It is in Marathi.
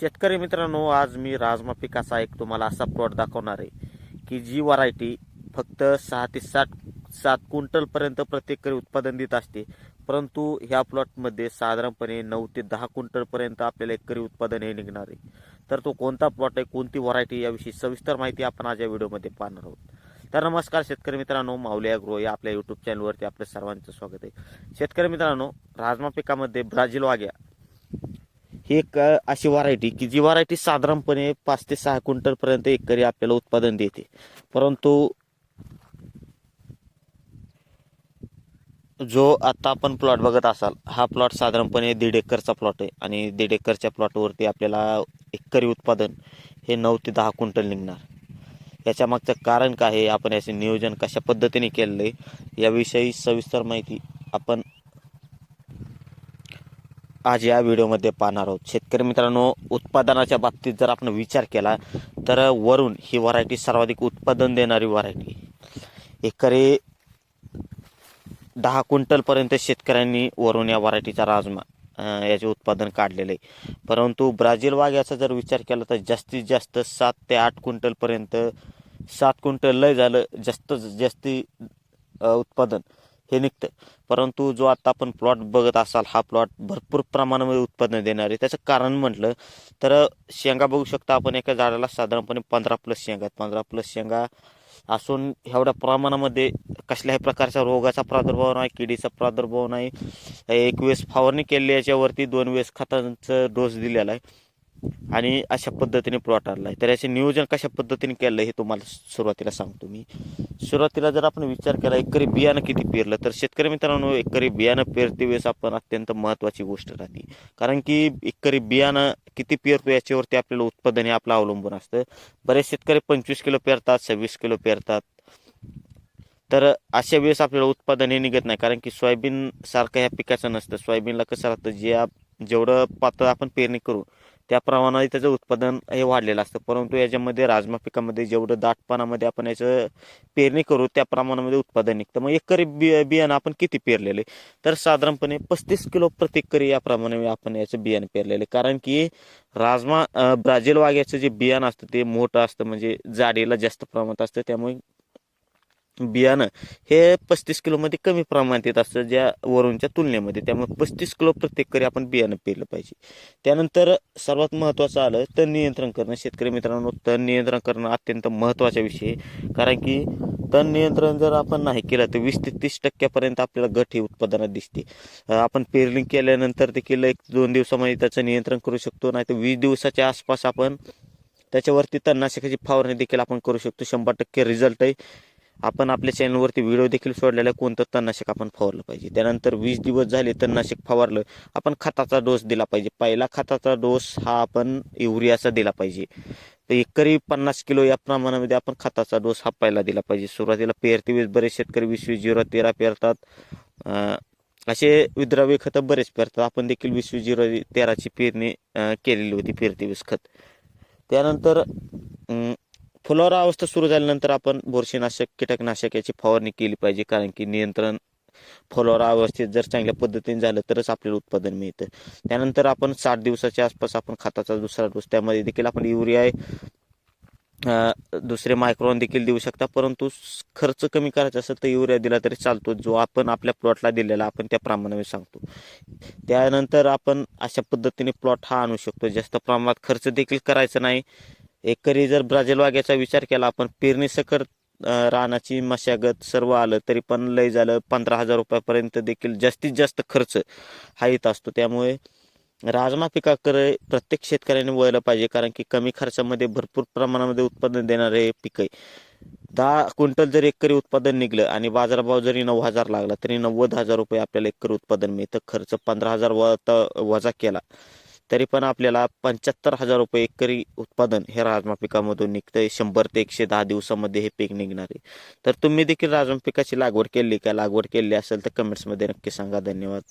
शेतकरी मित्रांनो आज मी राजमा पिकाचा एक तुम्हाला असा प्लॉट दाखवणार आहे की जी व्हरायटी फक्त सहा ते सात सात क्विंटलपर्यंत प्रत्येक एकरी उत्पादन देत असते. परंतु ह्या प्लॉटमध्ये साधारणपणे नऊ ते दहा क्विंटलपर्यंत आपल्याला एकरी उत्पादन हे निघणार आहे. तर तो कोणता प्लॉट आहे कोणती व्हरायटी याविषयी सविस्तर माहिती आपण आज या व्हिडिओमध्ये पाहणार आहोत. तर नमस्कार शेतकरी मित्रांनो माऊली ग्रो या आपल्या युट्यूब चॅनलवरती आपल्या सर्वांचं स्वागत आहे. शेतकरी मित्रांनो राजमा पिकामध्ये ब्राझील वाग्या ही एक अशी व्हरायटी की जी व्हरायटी साधारणपणे पाच ते सहा क्विंटलपर्यंत एकरी आपल्याला उत्पादन देते. परंतु जो आता आपण प्लॉट बघत असाल हा प्लॉट साधारणपणे दीड एकरचा प्लॉट आहे आणि दीड एकरच्या प्लॉटवरती आपल्याला एकरी उत्पादन हे नऊ ते दहा क्विंटल निघणार. याच्या मागचं कारण काय आहे? आपण याचे नियोजन कशा पद्धतीने केलेलं आहे? याविषयी सविस्तर माहिती आपण आज या व्हिडिओमध्ये पाहणार आहोत. शेतकरी मित्रांनो उत्पादनाच्या बाबतीत जर आपण विचार केला तर वरून ही व्हरायटी सर्वाधिक उत्पादन देणारी व्हरायटी एकरी दहा क्विंटलपर्यंत शेतकऱ्यांनी वरून या व्हरायटीचा राजमा याचे उत्पादन काढलेले आहे. परंतु ब्राझील वाघ याचा जर विचार केला तर जास्तीत जास्त सात ते आठ क्विंटलपर्यंत सात क्विंटल लय झालं जास्त जास्ती उत्पादन. हे निघतं परंतु जो आता आपण प्लॉट बघत असाल हा प्लॉट भरपूर प्रमाणामध्ये उत्पादन देणार. आहे त्याचं कारण म्हटलं तर शेंगा बघू शकता आपण एका झाडाला साधारणपणे पंधरा प्लस शेंगा. आहेत पंधरा प्लस शेंगा असून एवढ्या प्रमाणामध्ये कसल्याही प्रकारच्या रोगाचा प्रादुर्भाव नाही किडीचा प्रादुर्भाव नाही. एक वेळेस फवारणी केली याच्यावरती दोन वेळेस खतांचं डोस दिलेला आहे. आणि अशा पद्धतीने प्लॉट आणला आहे तर याचे नियोजन कशा पद्धतीने केलं हे तुम्हाला सुरुवातीला सांगतो मी. सुरुवातीला जर आपण विचार केला एकरी बियाणं किती पेरलं? तर शेतकरी मित्रांनो एकरी बियाणं पेरते वेळेस आपण अत्यंत महत्त्वाची गोष्ट राहते. कारण की एकरी बियाणं किती पेरतो याच्यावरती आपल्याला उत्पादन हे आपलं अवलंबून असतं. बरेच शेतकरी पंचवीस किलो पेरतात सव्वीस किलो पेरतात. तर अशा वेळेस आपल्याला उत्पादन हे निघत नाही. कारण की सोयाबीन सारखं ह्या पिकाचं नसतं. सोयाबीनला कसं राहतं जे आप- जेवढं पातळ आपण पेरणी करू त्याप्रमाणे त्याचं उत्पादन हे वाढलेलं असतं. परंतु याच्यामध्ये राजमा पिकामध्ये जेवढं दाटपणामध्ये आपण याचं पेरणी करू त्या प्रमाणामध्ये उत्पादन निघतं. मग एकरी बि बियाणं आपण किती पेरलेलं? आहे तर साधारणपणे पस्तीस किलो प्रत्येक करी याप्रमाणे आपण याचं बियाणं पेरलेलं आहे. कारण की राजमा ब्राझील वाघ्याचं जे बियाणं असतं ते मोठं असतं. म्हणजे जाडीला जास्त प्रमाणात असतं. त्यामुळे बियाणं हे पस्तीस किलोमध्ये कमी प्रमाणात येत असतं ज्या वरूनच्या तुलनेमध्ये. त्यामुळे पस्तीस किलो प्रत्येक करी आपण बियाणं पेरलं पाहिजे. त्यानंतर सर्वात महत्त्वाचं आलं तण नियंत्रण करणं. शेतकरी मित्रांनो तण नियंत्रण करणं अत्यंत महत्त्वाचा विषय आहे. कारण की तण नियंत्रण जर आपण नाही केलं तर वीस ते तीस टक्क्यापर्यंत आपल्याला गट हे उत्पादनात दिसते. आपण पेरणी केल्यानंतर देखील एक दोन दिवसामध्ये त्याचं नियंत्रण करू शकतो. नाही तर वीस दिवसाच्या आसपास आपण त्याच्यावरती तणनाशकाची फवारणी देखील आपण करू शकतो. शंभर टक्के रिझल्ट आहे. आपण आपल्या चॅनलवरती व्हिडिओ देखील सोडलेला आहे. कोणतं तणनाशक आपण फवारलं पाहिजे? त्यानंतर वीस दिवस झाले तणनाशक फवारलं. आपण खताचा डोस दिला पाहिजे. पहिला खताचा डोस हा आपण युरियाचा दिला पाहिजे. तर एकरी पन्नास किलो या प्रमाणामध्ये आपण खताचा डोस हा पहिला दिला पाहिजे. सुरुवातीला पेरते वेळेस बरेच शेतकरी वीस वीस झिरो तेरा पेरतात. असे विद्राव्य खतं बरेच पेरतात. आपण देखील वीस वीस झिरो तेराची पेरणी केलेली होती पेरते वीस खत. त्यानंतर फुलावरा अवस्था सुरू झाल्यानंतर आपण बुरशीनाशक कीटकनाशक याची फवारणी केली पाहिजे. कारण की नियंत्रण फुलावरा अवस्थेत जर चांगल्या पद्धतीने झालं तरच आपल्याला उत्पादन मिळतं. त्यानंतर आपण साठ दिवसाच्या आसपास आपण खताचा दुसरा डोस त्यामध्ये देखील आपण युरिया दुसरे मायक्रॉन देखील देऊ शकता. परंतु खर्च कमी करायचा असेल तर युरिया दिला तरी चालतो. जो आपण आपल्या प्लॉटला दिलेला आपण त्या प्रमाणाने सांगतो. त्यानंतर आपण अशा पद्धतीने प्लॉट हा आणू शकतो. जास्त प्रमाणात खर्च देखील करायचा नाही. एकरी जर ब्राझील वाग्याचा विचार केला आपण पेरणी सकट रानाची मशागत सर्व आलं तरी पण लय झालं पंधरा हजार रुपयापर्यंत देखील जास्तीत जास्त खर्च हा येत असतो. त्यामुळे राजमा पिकाकडे प्रत्येक शेतकऱ्याने वळलं पाहिजे कारण की कमी खर्चामध्ये भरपूर प्रमाणामध्ये उत्पादन देणारे पीक आहे. दहा क्विंटल जर एकरी उत्पादन निघलं आणि बाजारभाव जरी नऊ हजार लागला तरी नव्वद हजार रुपये आपल्याला एकरी उत्पादन मिळतं. खर्च पंधरा हजार व- वजा केला. तरी पण आपल्याला पंच्याहत्तर हजार रुपये एकरी उत्पादन हे राजमा पिकामधून निघतंय. शंभर ते एकशे दहा दिवसामध्ये हे पीक निघणार आहे. तर तुम्ही देखील राजमा पिकाची लागवड केली का? लागवड केली असेल तर कमेंट्समध्ये नक्की सांगा. धन्यवाद.